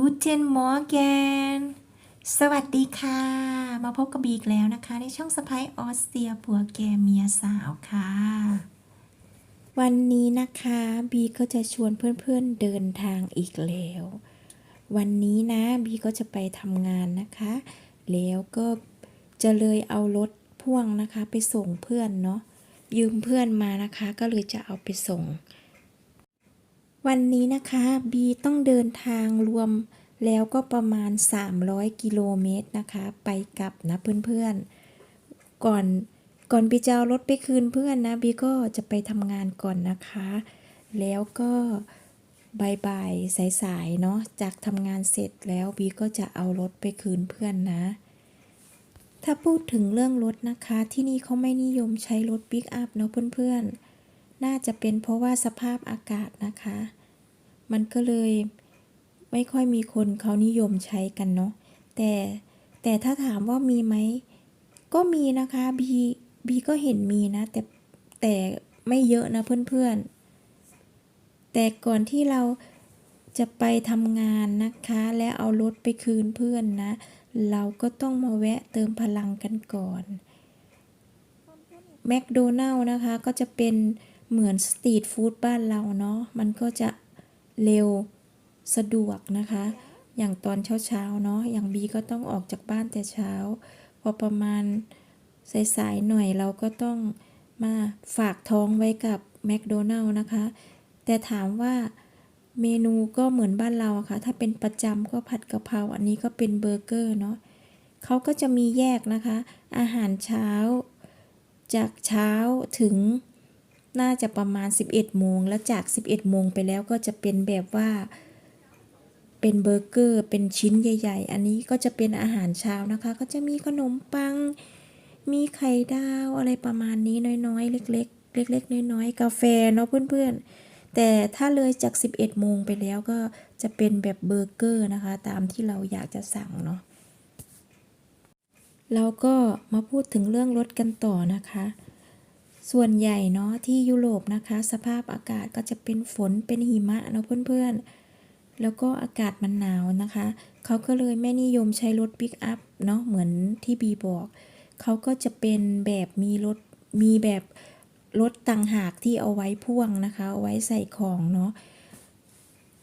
Guten Morgen สวัสดีค่ะ มาพบกับบีอีกแล้วนะคะ ในช่องสไปออสเตรียผัวแกเมียสาวค่ะ วันนี้นะคะบีก็จะชวนเพื่อนๆเดินทางอีกแล้ว วันนี้นะบีก็จะไปทำงานนะคะ แล้วก็จะเลยเอารถพ่วงนะคะ ไปส่งเพื่อนเนาะยืมเพื่อนมานะคะ ก็เลยจะเอาไปส่ง วันนี้นะคะบีต้องเดินทางรวมแล้วก็ประมาณ 300 กิโลเมตรนะคะ ไปกลับนะเพื่อนๆ ก่อนก่อนบีจะเอารถไปคืนเพื่อนนะบีก็จะไปทำงานก่อนนะคะ แล้วก็บายบายสายๆเนาะจากทำงานเสร็จแล้วบีก็จะเอารถไปคืนเพื่อนนะ ถ้าพูดถึงเรื่องรถนะคะ ที่นี่เขาไม่นิยมใช้รถปิกอัพเนาะเพื่อนๆ น่าจะเป็นเพราะว่าสภาพอากาศนะคะ มันก็เลยไม่ค่อยมีคนเขานิยมใช้กันเนาะ แต่แต่ถ้าถามว่ามีไหม ก็มีนะคะบีบีก็เห็นมีนะ แต่แต่ไม่เยอะนะเพื่อนๆ แต่ก่อนที่เราจะไปทำงานนะคะ และเอารถไปคืนเพื่อนนะ เราก็ต้องมาแวะเติมพลังกันก่อนแมคโดนัลล์นะคะก็จะเป็น เหมือนสตรีทฟู้ดบ้านเราเนาะมันก็จะเร็วสะดวกนะคะ อย่างตอนเช้าๆเนาะอย่างบีก็ต้องออกจากบ้านแต่เช้า พอประมาณสายๆหน่อยเราก็ต้องมาฝากท้องไว้กับแมคโดนัลล์นะคะ แต่ถามว่าเมนูก็เหมือนบ้านเราอะค่ะ ถ้าเป็นประจำก็ผัดกะเพรา อันนี้ก็เป็นเบอร์เกอร์เนาะเขาก็จะมีแยกนะคะ อาหารเช้า จากเช้าถึง น่าจะประมาณ 11โมงแล้วจาก 11โมงไปแล้วก็จะเป็นแบบว่าเป็นเบอร์เกอร์เป็นชิ้นใหญ่ ๆ อันนี้ก็จะเป็นอาหารเช้านะคะ ก็จะมีขนมปัง มีไข่ดาวอะไรประมาณนี้น้อยๆ เล็กๆ เล็ก ๆ น้อยๆ กาแฟเนาะเพื่อนๆ แต่ถ้าเลยจาก 11โมงไปแล้วก็จะเป็นแบบเบอร์เกอร์นะคะ ตามที่เราอยากจะสั่งเนาะแล้วก็มาพูดถึงเรื่องรถกันต่อนะคะ ส่วนใหญ่เนาะที่ยุโรปนะคะ สภาพอากาศก็จะเป็นฝนเป็นหิมะเนาะเพื่อนๆ แล้วก็อากาศมันหนาวนะคะ เขาก็เลยไม่นิยมใช้รถปิกอัพเนาะเหมือนที่บีบอก เขาก็จะเป็นแบบมีรถมีแบบรถต่างหากที่เอาไว้พ่วงนะคะ เอาไว้ใส่ของเนาะ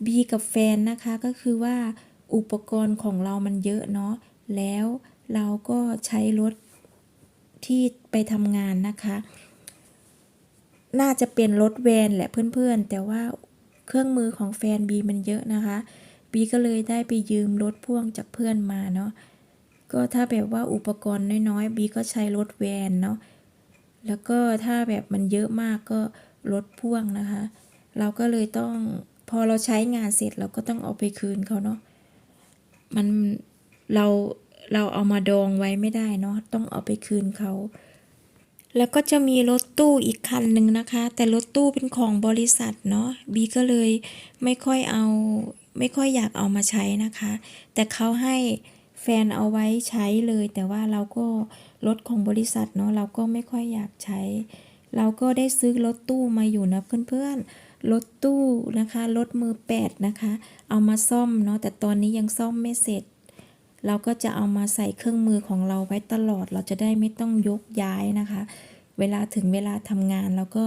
บีกับแฟนนะคะก็คือว่าอุปกรณ์ของเรามันเยอะเนาะแล้วเราก็ใช้รถที่ไปทำงานนะคะ น่าจะเป็นรถแวนแหละเพื่อนๆ แต่ว่าเครื่องมือของแฟนบีมันเยอะนะคะบีก็เลยได้ไปยืมรถพ่วงจากเพื่อนมาเนาะก็ถ้าแบบว่าอุปกรณ์น้อยๆบีก็ใช้รถแวนเนาะแล้วก็ถ้าแบบมันเยอะมากก็รถพ่วงนะคะ เราก็เลยต้องพอเราใช้งานเสร็จเราก็ต้องเอาไปคืนเขาเนาะมันเราเราเอามาดองไว้ไม่ได้เนาะต้องเอาไปคืนเขา แล้วก็จะมีรถตู้อีกคันหนึ่งนะคะ แต่รถตู้เป็นของบริษัทเนาะบีก็เลยไม่ค่อยเอาไม่ค่อยอยากเอามาใช้นะคะ แต่เขาให้แฟนเอาไว้ใช้เลย แต่ว่าเราก็รถของบริษัทเนาะเราก็ไม่ค่อยอยากใช้ เราก็ได้ซื้อรถตู้มาอยู่นะเพื่อนๆรถตู้นะคะรถมือแปดนะคะ เอามาซ่อมเนาะแต่ตอนนี้ยังซ่อมไม่เสร็จ เราก็จะเอามาใส่เครื่องมือของเราไว้ตลอด เราจะได้ไม่ต้องยกย้ายนะคะ เวลาถึงเวลาทำงานเราก็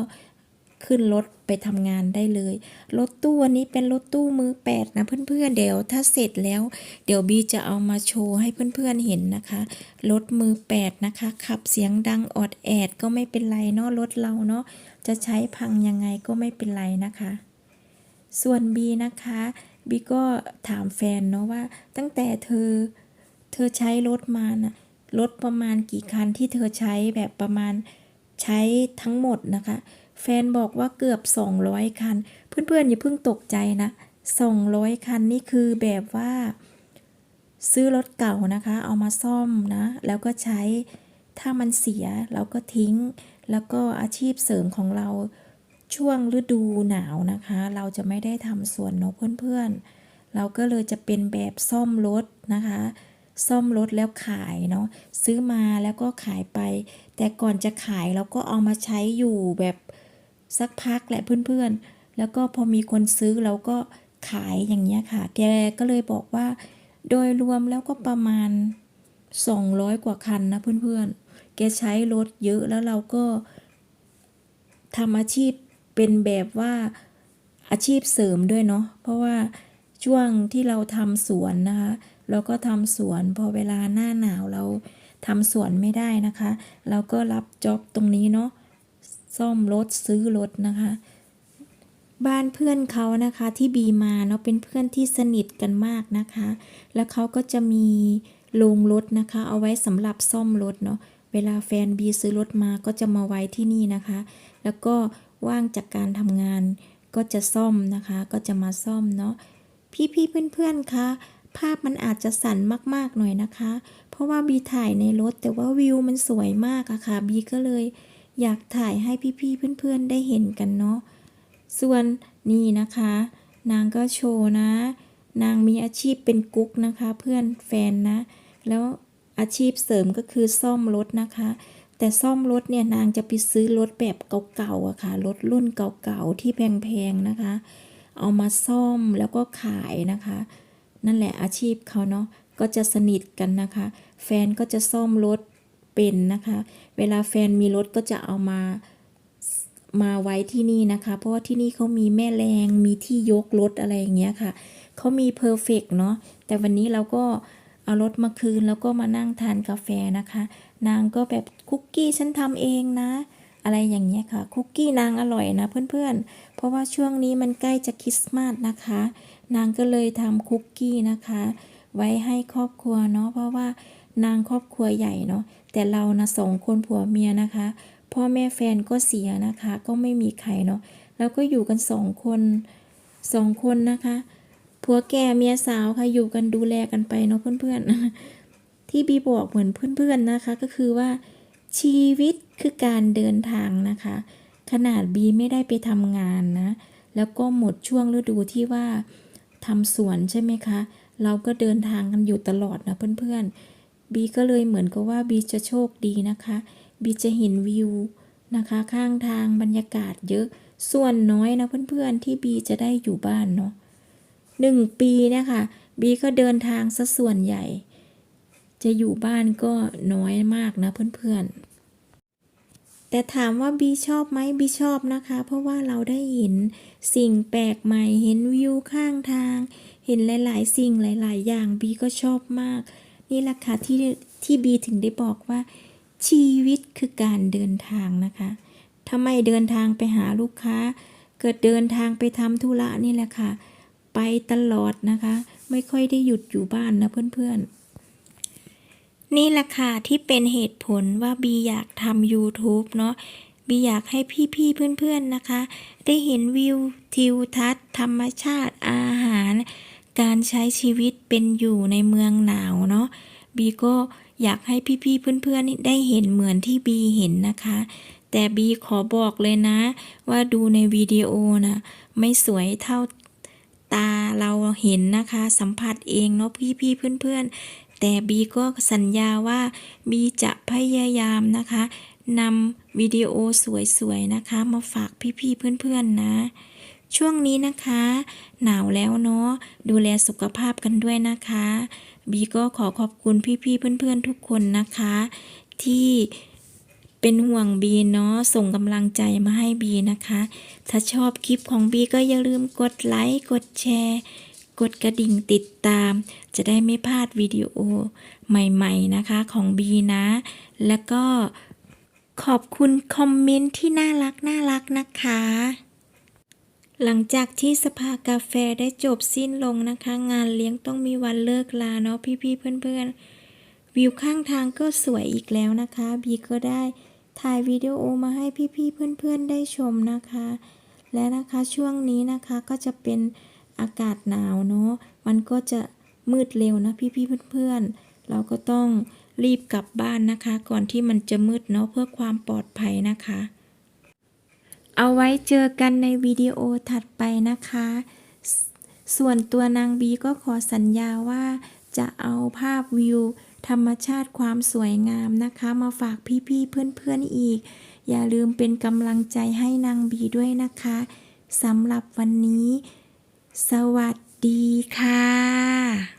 ขึ้นรถไปทำงานได้เลย รถตู้อันนี้เป็นรถตู้มือแปดนะเพื่อนๆ เดี๋ยวถ้าเสร็จแล้ว เดี๋ยวบีจะเอามาโชว์ให้เพื่อนๆเห็นนะคะ รถมือแปดนะคะ ขับเสียงดังออดแอดก็ไม่เป็นไรเนาะรถเราเนาะ จะใช้พังยังไงก็ไม่เป็นไรนะคะ ส่วนบีนะคะ บีก็ถามแฟนเนาะว่าตั้งแต่เธอ เธอใช้รถมานะ่ะรถประมาณกี่คันที่เธอใช้แบบประมาณใช้ทั้งหมดนะคะ แฟนบอกว่าเกือบ 200 คัน เพื่อนๆอย่าเพิ่งตกใจนะ 200 คันนี่คือแบบว่า ซื้อรถเก่านะคะ เอามาซ่อมนะ แล้วก็ใช้ถ้ามันเสียเราก็ทิ้ง แล้วก็อาชีพเสริมของเราช่วงฤดูหนาวนะคะ เราจะไม่ได้ทำสวนเนาะเพื่อนๆ เราก็เลยจะเป็นแบบซ่อมรถนะคะ ซ่อมรถแล้วขายเนาะซื้อมาแล้วก็ขายไป แต่ก่อนจะขายเราก็เอามาใช้อยู่แบบสักพักแหละเพื่อนๆ แล้วก็พอมีคนซื้อเราก็ขายอย่างเงี้ยค่ะ แกก็เลยบอกว่า โดยรวมแล้วก็ประมาณ 200 กว่าคันนะเพื่อนๆ แกใช้รถเยอะแล้วเราก็ทำอาชีพเป็นแบบว่าอาชีพเสริมด้วยเนาะเพราะว่าช่วงที่เราทำสวนนะคะ เราก็ทำสวนพอเวลาหน้าหนาวเราทำสวนไม่ได้นะคะ เราก็รับจ็อบตรงนี้เนาะซ่อมรถซื้อรถนะคะ บ้านเพื่อนเขานะคะที่บีมาเนาะเป็นเพื่อนที่สนิทกันมากนะคะ แล้วเขาก็จะมีโรงรถนะคะ เอาไว้สำหรับซ่อมรถเนาะเวลาแฟนบีซื้อรถมาก็จะมาไว้ที่นี่นะคะ แล้วก็ว่างจากการทำงานก็จะซ่อมนะคะ ก็จะมาซ่อมเนาะพี่ๆเพื่อนๆคะ ภาพมันอาจจะสั่นมากๆหน่อยนะคะ เพราะว่าบีถ่ายในรถแต่ว่าวิวมันสวยมากอะค่ะบีก็เลยอยากถ่ายให้พี่ๆเพื่อนๆได้เห็นกันเนาะส่วนนี่นะคะ นางก็โชว์นะ นางมีอาชีพเป็นกุ๊กนะคะ เพื่อนแฟนนะ แล้วอาชีพเสริมก็คือซ่อมรถนะคะ แต่ซ่อมรถเนี่ยนางจะไปซื้อรถแบบเก่าๆอะค่ะรถรุ่นเก่าๆที่แพงๆนะคะ เอามาซ่อมแล้วก็ขายนะคะ นั่นแหละอาชีพเขาเนาะก็จะสนิทกันนะคะ แฟนก็จะซ่อมรถเป็นนะคะ เวลาแฟนมีรถก็จะเอามามาไว้ที่นี่นะคะ เพราะว่าที่นี่เขามีแม่แรงมีที่ยกรถอะไรอย่างเงี้ยค่ะเขามีเพอร์เฟกเนาะแต่วันนี้เราก็เอารถมาคืนแล้วก็มานั่งทานกาแฟนะคะ นางก็แบบคุกกี้ฉันทำเองนะ อะไรอย่างเงี้ยค่ะ คุกกี้นางอร่อยนะเพื่อนๆ เพราะว่าช่วงนี้มันใกล้จะคริสต์มาสนะคะ นางก็เลยทำคุกกี้นะคะ ไว้ให้ครอบครัวเนาะเพราะว่านางครอบครัวใหญ่เนาะแต่เรานะสองคนผัวเมียนะคะ พ่อแม่แฟนก็เสียนะคะ ก็ไม่มีใครเนาะแล้วก็อยู่กันสองคนสองคนนะคะผัวแก่เมียสาวค่ะอยู่กันดูแลกันไปเนาะเพื่อนๆที่บีบอกเหมือนเพื่อนๆนะคะ ก็คือว่าชีวิต คือการเดินทางนะคะ ขนาดบีไม่ได้ไปทำงานนะ แล้วก็หมดช่วงฤดูที่ว่าทำสวนใช่ไหมคะ เราก็เดินทางกันอยู่ตลอดนะเพื่อนๆ บีก็เลยเหมือนกับว่าบีจะโชคดีนะคะ บีจะเห็นวิวนะคะ ข้างทางบรรยากาศเยอะ ส่วนน้อยนะเพื่อนๆ ที่บีจะได้อยู่บ้านเนาะหนึ่งปีนะคะบีก็เดินทางซะส่วนใหญ่ จะอยู่บ้านก็น้อยมากนะเพื่อนๆ แต่ถามว่าบีชอบไหมบีชอบนะคะ เพราะว่าเราได้เห็นสิ่งแปลกใหม่เห็นวิวข้างทาง เห็นหลาย ๆ สิ่งหลาย ๆ อย่างบีก็ชอบมาก นี่แหละค่ะที่ที่บีถึงได้บอกว่า ชีวิตคือการเดินทางนะคะถ้าไม่เดินทางไปหาลูกค้า เกิดเดินทางไปทำธุระนี่แหละค่ะ ไปตลอดนะคะ ไม่ค่อยได้หยุดอยู่บ้านนะเพื่อนๆ นี่แหละค่ะที่เป็นเหตุผลว่าบีอยากทำ YouTube เนาะบีอยากให้พี่ๆเพื่อนๆนะคะ ได้เห็นวิวทิวทัศน์ ธรรมชาติอาหาร การใช้ชีวิตเป็นอยู่ในเมืองหนาวเนาะบีก็อยากให้พี่ๆเพื่อนๆนี่ได้เห็นเหมือนที่บีเห็นนะคะ แต่บีขอบอกเลยนะ ว่าดูในวิดีโอนะไม่สวยเท่าตาเราเห็นนะคะ สัมผัสเองเนาะพี่ๆเพื่อนๆ แต่บีก็สัญญาว่าบีจะพยายามนะคะนำวิดีโอสวยๆนะคะ มาฝากพี่ๆเพื่อนๆนะ ช่วงนี้นะคะ หนาวแล้วเนาะดูแลสุขภาพกันด้วยนะคะ บีก็ขอขอบคุณพี่ๆเพื่อนๆทุกคนนะคะ ที่เป็นห่วงบีเนาะส่งกำลังใจมาให้บีนะคะ ถ้าชอบคลิปของบีก็อย่าลืมกดไลค์กดแชร์ กดกระดิ่งติดตาม จะได้ไม่พลาดวิดีโอใหม่ๆนะคะของบีนะ แล้วก็ขอบคุณคอมเมนต์ที่น่ารักน่ารักนะคะ หลังจากที่สภากาแฟได้จบสิ้นลงนะคะ งานเลี้ยงต้องมีวันเลิกลาเนาะพี่ๆเพื่อนๆ วิวข้างทางก็สวยอีกแล้วนะคะ บีก็ได้ถ่ายวิดีโอมาให้พี่ๆเพื่อนๆได้ชมนะคะ และนะคะช่วงนี้นะคะก็จะเป็น อากาศหนาวเนาะมันก็จะมืดเร็วนะพี่ๆเพื่อนๆ เราก็ต้องรีบกลับบ้านนะคะ ก่อนที่มันจะมืดเนาะเพื่อความปลอดภัยนะคะ เอาไว้เจอกันในวิดีโอถัดไปนะคะ ส่วนตัวนางบีก็ขอสัญญาว่าจะเอาภาพวิว ธรรมชาติความสวยงามนะคะ มาฝากพี่ๆเพื่อนๆอีก อย่าลืมเป็นกำลังใจให้นางบีด้วยนะคะสำหรับวันนี้ สวัสดีค่ะ